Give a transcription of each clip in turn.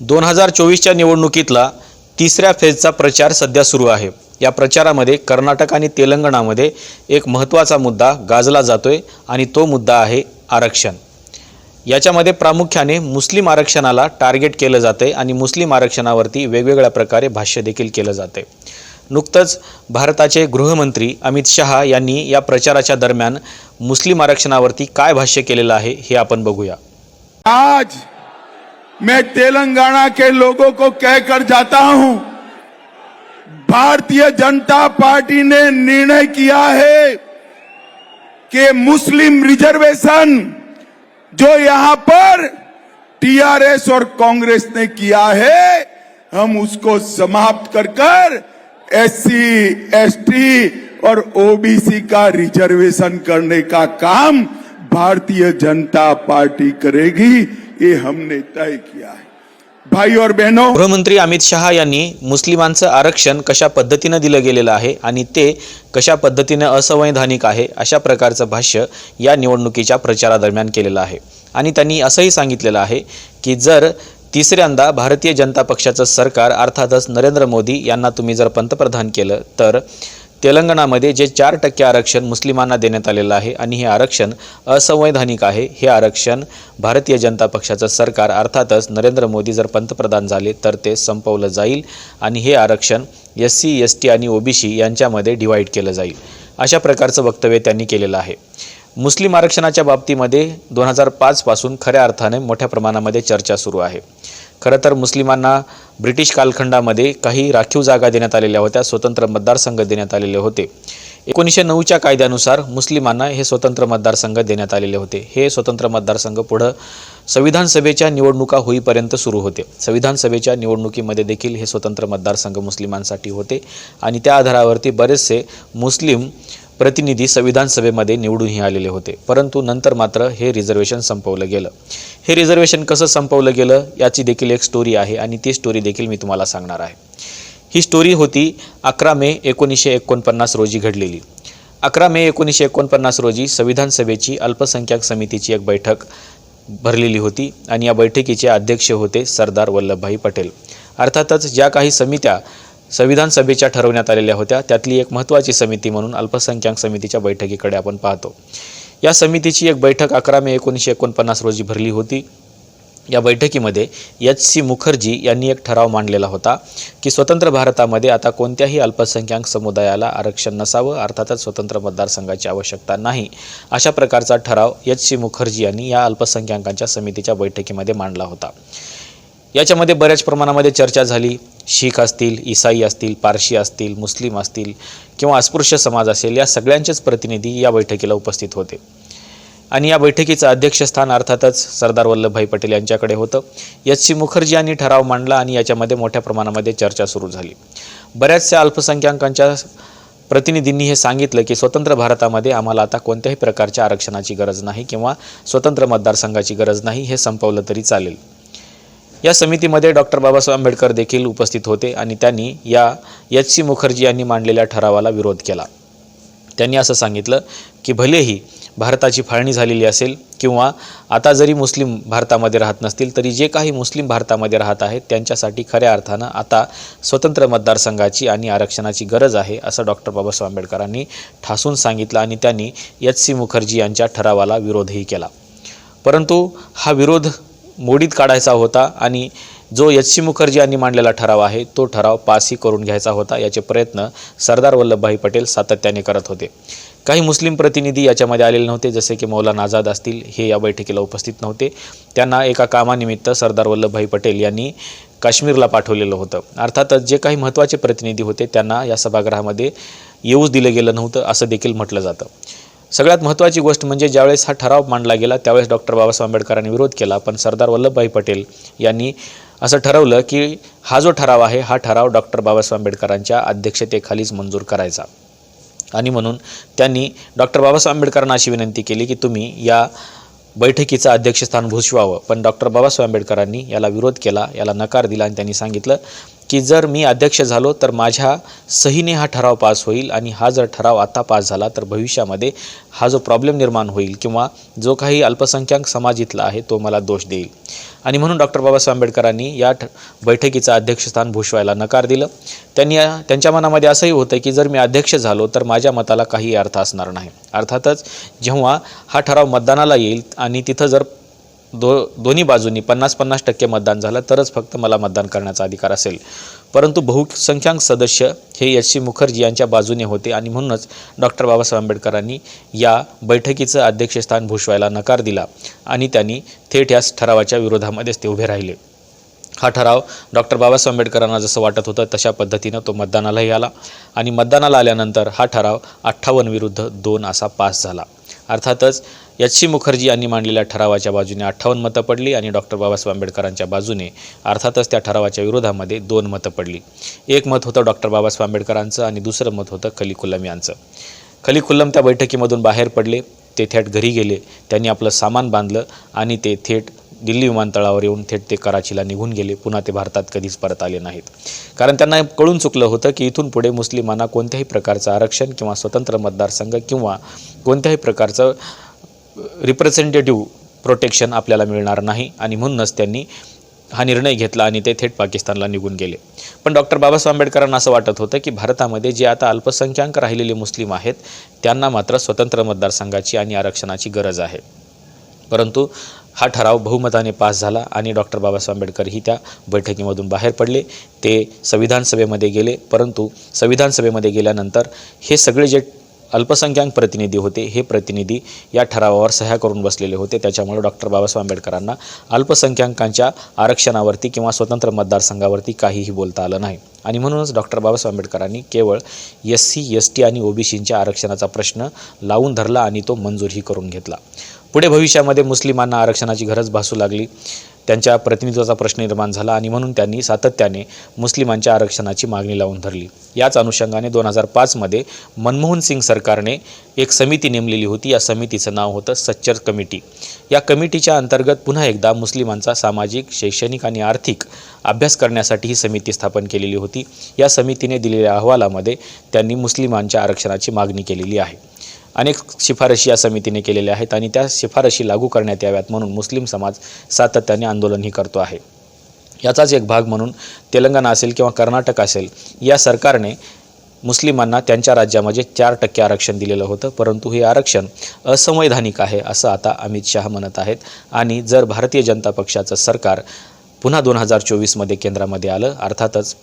दोन हजार चोवीसच्या निवडणुकीतला तिसऱ्या फेजचा प्रचार सध्या सुरू आहे. या प्रचारामध्ये कर्नाटक आणि तेलंगणामध्ये एक महत्त्वाचा मुद्दा गाजला जातोय आणि तो मुद्दा आहे आरक्षण. याच्यामध्ये प्रामुख्याने मुस्लिम आरक्षणाला टार्गेट केलं जाते आणि मुस्लिम आरक्षणावरती वेगवेगळ्या प्रकारे भाष्य देखील केलं जाते नुकतंच भारताचे गृहमंत्री अमित शहा यांनी या प्रचाराच्या दरम्यान मुस्लिम आरक्षणावरती काय भाष्य केलेलं आहे हे आपण बघूया. आज मैं तेलंगाना के लोगों को कहकर जाता हूँ, भारतीय जनता पार्टी ने निर्णय किया है कि मुस्लिम रिजर्वेशन जो यहाँ पर टीआरएस और कांग्रेस ने किया है, हम उसको समाप्त कर कर एससी, एसटी और ओबीसी का रिजर्वेशन करने का काम भारतीय जनता पार्टी करेगी। ये हमने तय किया है। भाई और बहनों गृहमंत्री अमित शहा यांनी मुस्लिमांचं आरक्षण कशा पद्धतीनं दिलं गेलेलं आहे आणि ते कशा पद्धतीनं असंवैधानिक आहे अशा प्रकारचं भाष्य या निवडणुकीच्या प्रचारादरम्यान केलेलं आहे. आणि त्यांनी असंही सांगितलेलं आहे की जर तिसऱ्यांदा भारतीय जनता पक्षाचं सरकार अर्थातच नरेंद्र मोदी यांना तुम्ही जर पंतप्रधान केलं तर तेलंगणामध्ये जे चार टक्के आरक्षण मुस्लिमांना देण्यात आलेलं आहे आणि हे आरक्षण असंवैधानिक आहे. हे आरक्षण भारतीय जनता पक्षाचं सरकार अर्थातच नरेंद्र मोदी जर पंतप्रधान झाले तर ते संपवलं जाईल आणि हे आरक्षण एस सी एस टी आणि ओबीसी यांच्यामध्ये डिवाईड केलं जाईल. अशा प्रकारचं वक्तव्य त्यांनी केलेलं आहे. मुस्लिम आरक्षणाच्या बाबतीमध्ये दोन हजार पाचपासून खऱ्या अर्थाने मोठ्या प्रमाणामध्ये चर्चा सुरू आहे. खरं तर मुस्लिमांना ब्रिटिश कालखंडामध्ये काही राखीव जागा देण्यात आलेल्या होत्या स्वतंत्र मतदारसंघ देण्यात आलेले होते. एकोणीसशे नऊच्या कायद्यानुसार मुस्लिमांना हे स्वतंत्र मतदारसंघ देण्यात आलेले होते. हे स्वतंत्र मतदारसंघ पुढं संविधान सभेच्या निवडणुका होईपर्यंत सुरू होते. संविधान सभेच्या निवडणुकीमध्ये देखील हे स्वतंत्र मतदारसंघ मुस्लिमांसाठी होते आणि त्या आधारावरती बरेचसे मुस्लिम प्रतिनिधी संविधान सभेमध्ये निवडूनही आलेले होते. परंतु नंतर मात्र हे रिझर्वेशन संपवलं गेलं. हे रिझर्वेशन कसं संपवलं गेलं याची देखील एक स्टोरी आहे आणि ती स्टोरी देखील मी तुम्हाला सांगणार आहे. ही स्टोरी होती अकरा मे एकोणीसशे एकोणपन्नास रोजी घडलेली. अकरा मे एकोणीसशे एकोणपन्नास रोजी संविधान सभेची अल्पसंख्याक समितीची एक बैठक भरलेली होती आणि या बैठकीचे अध्यक्ष होते सरदार वल्लभभाई पटेल. अर्थातच ज्या काही समित्या संविधान सभेच्या ठरवण्यात आलेल्या होत्या. त्यातली एक महत्त्वाची समिती म्हणून अल्पसंख्याक समितीच्या बैठकीकडे आपण पाहतो. या समितीची एक बैठक अकरा मे एकोणीसशे एकोणपन्नास रोजी भरली होती. या बैठकीमध्ये एच सी मुखर्जी यांनी एक ठराव मांडलेला होता की स्वतंत्र भारतामध्ये आता कोणत्याही अल्पसंख्याक समुदायाला आरक्षण नसावं अर्थातच स्वतंत्र मतदारसंघाची आवश्यकता नाही. अशा प्रकारचा ठराव एच सी मुखर्जी यांनी या अल्पसंख्याकांच्या समितीच्या बैठकीमध्ये मांडला होता. याच्यामध्ये बऱ्याच प्रमाणामध्ये चर्चा झाली. शीख असतील इसाई असतील पारशी असतील मुस्लिम असतील किंवा अस्पृश्य समाज असेल या सगळ्यांचेच प्रतिनिधी या बैठकीला उपस्थित होते. आणि या बैठकीचं अध्यक्षस्थान अर्थातच सरदार वल्लभभाई पटेल यांच्याकडे होतं. एच सी मुखर्जी यांनी ठराव मांडला आणि याच्यामध्ये मोठ्या प्रमाणामध्ये चर्चा सुरू झाली. बऱ्याचशा अल्पसंख्याकांच्या प्रतिनिधींनी हे सांगितलं की स्वतंत्र भारतामध्ये आम्हाला आता कोणत्याही प्रकारच्या आरक्षणाची गरज नाही किंवा स्वतंत्र मतदारसंघाची गरज नाही हे संपवलं तरी चालेल. या समितीमध्ये डॉक्टर बाबासाहेब आंबेडकर देखील उपस्थित होते आणि त्यांनी या एच सी मुखर्जी यांनी मांडलेल्या ठरावाला विरोध केला. त्यांनी असं सांगितलं की भलेही भारताची फाळणी झालेली असेल किंवा आता जरी मुस्लिम भारतामध्ये राहत नसतील तरी जे काही मुस्लिम भारतामध्ये राहत आहेत त्यांच्यासाठी खऱ्या अर्थानं आता स्वतंत्र मतदारसंघाची आणि आरक्षणाची गरज आहे असं डॉक्टर बाबासाहेब आंबेडकरांनी ठासून सांगितलं आणि त्यांनी एच सी मुखर्जी यांच्या ठरावाला विरोधही केला. परंतु हा विरोध मोडीत काढायचा होता आणि जो एच सी मुखर्जी यांनी मांडलेला ठराव आहे तो ठराव पासही करून घ्यायचा होता याचे प्रयत्न सरदार वल्लभभाई पटेल सातत्याने करत होते. काही मुस्लिम प्रतिनिधी याच्यामध्ये आलेले नव्हते जसे की मौलाना आझाद असतील हे या बैठकीला उपस्थित नव्हते. त्यांना एका कामानिमित्त सरदार वल्लभभाई पटेल यांनी काश्मीरला पाठवलेलं होतं. अर्थातच जे काही महत्त्वाचे प्रतिनिधी होते त्यांना या सभागृहामध्ये येऊच दिलं गेलं नव्हतं असं देखील म्हटलं जातं. सगळ्यात महत्त्वाची गोष्ट म्हणजे ज्यावेळेस हा ठराव मांडला गेला त्यावेळेस डॉक्टर बाबासाहेब आंबेडकरांनी विरोध केला. पण सरदार वल्लभभाई पटेल यांनी असं ठरवलं की हा जो ठराव आहे हा ठराव डॉक्टर बाबासाहेब आंबेडकरांच्या अध्यक्षतेखालीच मंजूर करायचा. आणि म्हणून त्यांनी डॉक्टर बाबासाहेब आंबेडकरांना अशी विनंती केली की तुम्ही या बैठकीचं अध्यक्षस्थान भूषवावं. पण डॉक्टर बाबासाहेब आंबेडकरांनी याला विरोध केला याला नकार दिला आणि त्यांनी सांगितलं की जर मी अध्यक्ष झालो तर माझ्या सहीने हा ठराव पास होईल आणि हा जर ठराव आता पास झाला तर भविष्यामध्ये हा जो प्रॉब्लेम निर्माण होईल किंवा जो काही अल्पसंख्याक समाज इथला आहे तो मला दोष देईल. आणि म्हणून डॉक्टर बाबासाहेब आंबेडकरांनी या ठ बैठकीचं अध्यक्षस्थान भूषवायला नकार दिलं. त्यांनी त्यांच्या मनामध्ये असंही होतं की जर मी अध्यक्ष झालो तर माझ्या मताला काही अर्थ असणार नाही. अर्थातच जेव्हा हा ठराव मतदानाला येईल आणि तिथं जर दो दोन्ही बाजूंनी पन्नास पन्नास टक्के मतदान झालं तरच फक्त मला मतदान करण्याचा अधिकार असेल. परंतु बहुसंख्याक सदस्य हे एच सी मुखर्जी यांच्या बाजूने होते आणि म्हणूनच डॉक्टर बाबासाहेब आंबेडकरांनी या बैठकीचं अध्यक्षस्थान भूषवायला नकार दिला आणि त्यांनी थेट याच ठरावाच्या विरोधामध्येच ते उभे राहिले. हा ठराव डॉक्टर बाबासाहेब आंबेडकरांना जसं वाटत होतं तशा पद्धतीनं तो मतदानालाही आला आणि मतदानाला आल्यानंतर हा ठराव अठ्ठावन्न विरुद्ध दोन असा पास झाला. अर्थातच एच सी मुखर्जी यांनी मांडलेल्या ठरावाच्या बाजूने अठ्ठावन्न मतं पडली आणि डॉक्टर बाबासाहेब आंबेडकरांच्या बाजूने अर्थातच त्या ठरावाच्या विरोधामध्ये दोन मतं पडली. एक मत होतं डॉक्टर बाबासाहेब आंबेडकरांचं आणि दुसरं मत होतं खलीकुल्लम यांचं. खलीकुल्लम त्या बैठकीमधून बाहेर पडले ते थेट घरी गेले त्यांनी आपलं सामान बांधलं आणि ते थेट दिल्ली विमानतळावर येऊन थेट ते कराचीला निघून गेले. पुन्हा ते भारतात कधीच परत आले नाहीत. कारण त्यांना कळून चुकलं होतं की इथून पुढे मुस्लिमांना कोणत्याही प्रकारचं आरक्षण किंवा स्वतंत्र मतदारसंघ किंवा कोणत्याही प्रकारचं रिप्रेझेंटेटिव्ह प्रोटेक्शन आपल्याला मिळणार नाही. आणि म्हणूनच त्यांनी हा निर्णय घेतला आणि ते थेट पाकिस्तानला निघून गेले. पण डॉक्टर बाबासाहेब आंबेडकरांना असं वाटत होतं की भारतामध्ये जे आता अल्पसंख्याक राहिलेले मुस्लिम आहेत त्यांना मात्र स्वतंत्र मतदारसंघाची आणि आरक्षणाची गरज आहे. परंतु हा ठराव बहुमताने पास झाला आणि डॉक्टर बाबासाहेब आंबेडकर ही त्या बैठकीमधून बाहेर पडले. ते संविधान सभेमध्ये गेले परंतु संविधान सभेमध्ये गेल्यानंतर हे सगळे जे अल्पसंख्याक प्रतिनिधी होते हे प्रतिनिधी या ठरावावर सह्या करून बसलेले होते. त्याच्यामुळे डॉक्टर बाबासाहेब आंबेडकरांना अल्पसंख्याकांच्या आरक्षणावरती किंवा स्वतंत्र मतदारसंघावरती काहीही बोलता आलं नाही. आणि म्हणूनच डॉक्टर बाबासाहेब आंबेडकरांनी केवळ एस सी एस टी आणि ओबीसींच्या आरक्षणाचा प्रश्न लावून धरला आणि तो मंजूरही करून घेतला. पुढे भविष्यामध्ये मुस्लिमांना आरक्षणाची गरज भासू लागली. त्यांच्या प्रतिनिधित्वाचा प्रश्न निर्माण झाला आणि म्हणून त्यांनी सातत्याने मुस्लिमांच्या आरक्षणाची मागणी लावून धरली. याच अनुषंगाने दोन हजार पाचमध्ये मनमोहन सिंग सरकारने एक समिती नेमलेली होती. या समितीचं नाव होतं सच्चर कमिटी. या कमिटीच्या अंतर्गत पुन्हा एकदा मुस्लिमांचा सामाजिक शैक्षणिक आणि आर्थिक अभ्यास करण्यासाठी ही समिती स्थापन केलेली होती. या समितीने दिलेल्या अहवालामध्ये त्यांनी मुस्लिमांच्या आरक्षणाची मागणी केलेली आहे. अनेक शिफारशी या समितीने केलेल्या आहेत आणि त्या शिफारशी लागू करण्यात याव्यात म्हणून मुस्लिम समाज सातत्याने आंदोलनही करतो आहे. याचाच एक भाग म्हणून तेलंगणा असेल किंवा कर्नाटक असेल या सरकारने मुस्लिमांना त्यांच्या राज्यामध्ये चार टक्के आरक्षण दिलेलं होतं परंतु हे आरक्षण असंवैधानिक आहे असं आता अमित शहा म्हणत आहेत. आणि जर भारतीय जनता पक्षाचं सरकार पुन्हा दोन हजार चोवीसमध्ये केंद्रामध्ये आलं अर्थातच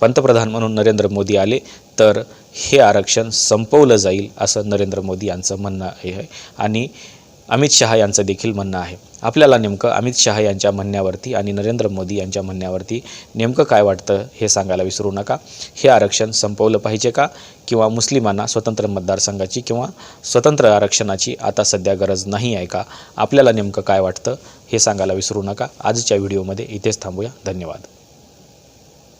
पंतप्रधान म्हणून नरेंद्र मोदी आले तर हे आरक्षण संपवलं जाईल असं नरेंद्र मोदी यांचं म्हणणं आहे. आणि अमित शहा यांचं देखील म्हणणं आहे. आपल्याला नेमकं अमित शहा यांच्या म्हणण्यावरती आणि नरेंद्र मोदी यांच्या म्हणण्यावरती नेमकं काय वाटतं हे सांगायला विसरू नका. हे आरक्षण संपवलं पाहिजे का? किंवा मुस्लिमांना स्वतंत्र मतदारसंघाची किंवा स्वतंत्र आरक्षणाची आता सध्या गरज नाही आहे का? आपल्याला नेमकं काय वाटतं हे सांगायला विसरू नका. आजच्या व्हिडिओमध्ये इथेच थांबूया. धन्यवाद.